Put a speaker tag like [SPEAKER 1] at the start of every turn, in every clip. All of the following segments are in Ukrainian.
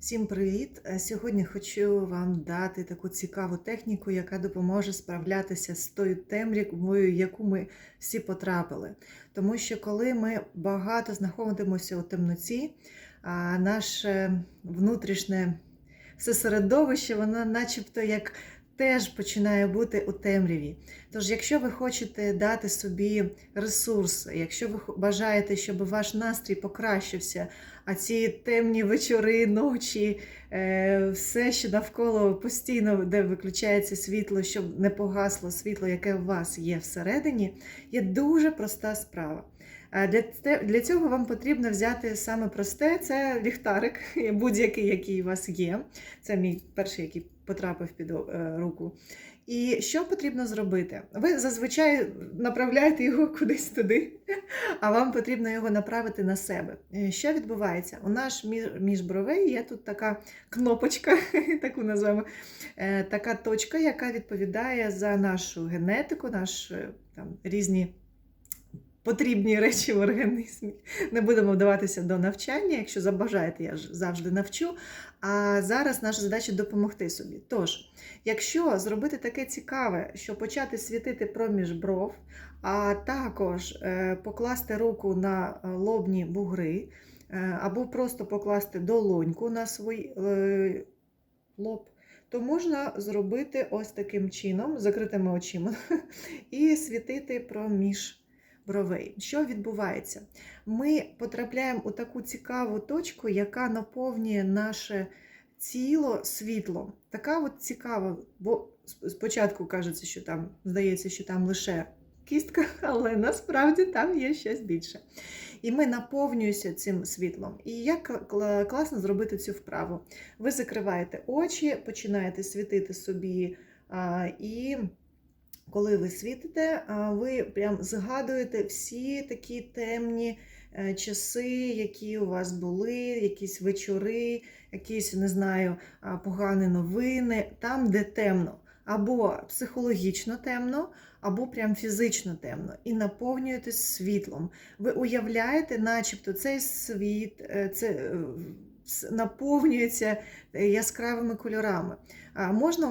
[SPEAKER 1] Всім привіт! Е, Сьогодні хочу вам дати таку цікаву техніку, яка допоможе справлятися з тою темрявою, яку ми всі потрапили. Тому що коли ми багато знаходимося у темноті, наше внутрішнє всесередовище, воно начебто як теж починає бути у темряві. Тож, якщо ви хочете дати собі ресурс, якщо ви бажаєте, щоб ваш настрій покращився, а ці темні вечори, ночі, е, все, що навколо постійно, де виключається світло, щоб не погасло світло, яке у вас є всередині, є дуже проста справа. Для, для цього вам потрібно взяти саме просте, це ліхтарик, будь-який, який у вас є. Це мій перший, який потрапив під е, руку. І що потрібно зробити? Ви зазвичай направляєте його кудись туди, а вам потрібно його направити на себе. Е, Що відбувається? У нас між, бровей є тут така кнопочка, таку називаємо, е, така точка, яка відповідає за нашу генетику, наші там, різні потрібні речі в організмі. Не будемо вдаватися до навчання. Якщо забажаєте, я ж завжди навчу. А зараз наша задача допомогти собі. Тож, якщо зробити таке цікаве, що почати світити проміж бров, а також е, покласти руку на е, лобні бугри, е, або просто покласти долоньку на свій лоб, то можна зробити ось таким чином, закритими очима, і світити проміж бровей. Що відбувається? Ми потрапляємо у таку цікаву точку, яка наповнює наше тіло світлом. Така от цікава, бо спочатку кажеться, що там здається, що там лише кістка, але насправді там є щось більше. І ми наповнюємося цим світлом. І як класно зробити цю вправу? Ви закриваєте очі, починаєте світити собі і коли ви світите, ви прям згадуєте всі такі темні е, часи, які у вас були, якісь вечори, якісь, не знаю, погані новини, там, де темно. Або психологічно темно, або прям фізично темно, і наповнюєтесь світлом. Ви уявляєте, начебто цей світ е, це, е, наповнюється е, яскравими кольорами. А Можна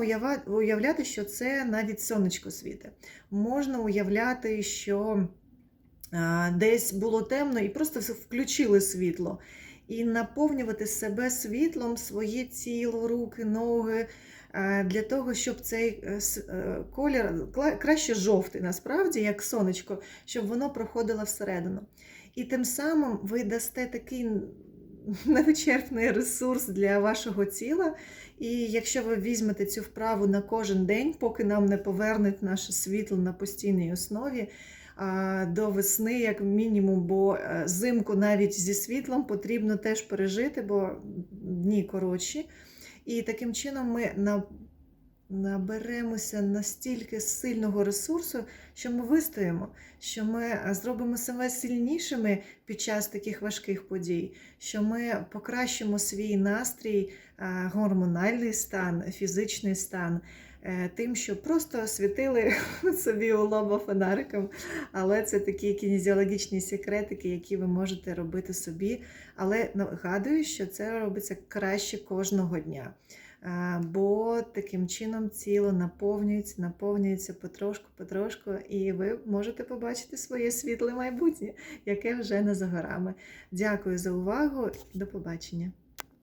[SPEAKER 1] уявляти, що це навіть сонечко світе. Можна уявляти, що десь було темно і просто включили світло. І наповнювати себе світлом, своє тіло, руки, ноги, для того, щоб цей е, е, колір, краще жовтий, насправді, як сонечко, щоб воно проходило всередину. І тим самим ви дасте такий невичерпний ресурс для вашого тіла. І якщо ви візьмете цю вправу на кожен день, поки нам не повернуть наше світло на постійній основі, до весни, як мінімум, бо е, зимку навіть зі світлом потрібно теж пережити, бо дні коротші. І таким чином ми наберемося настільки сильного ресурсу, що ми вистоїмо, що ми е, зробимо себе сильнішими під час таких важких подій, що ми покращимо свій настрій, е, гормональний стан, фізичний стан. е, Тим, що просто світили собі у лоба фонариком, але це такі кінезіологічні секретики, які ви можете робити собі. Але нагадую, що це робиться краще кожного дня. Бо таким чином тіло наповнюється, наповнюється потрошку, потрошку, і ви можете побачити своє світле майбутнє, яке вже не за горами. Дякую за увагу. До побачення.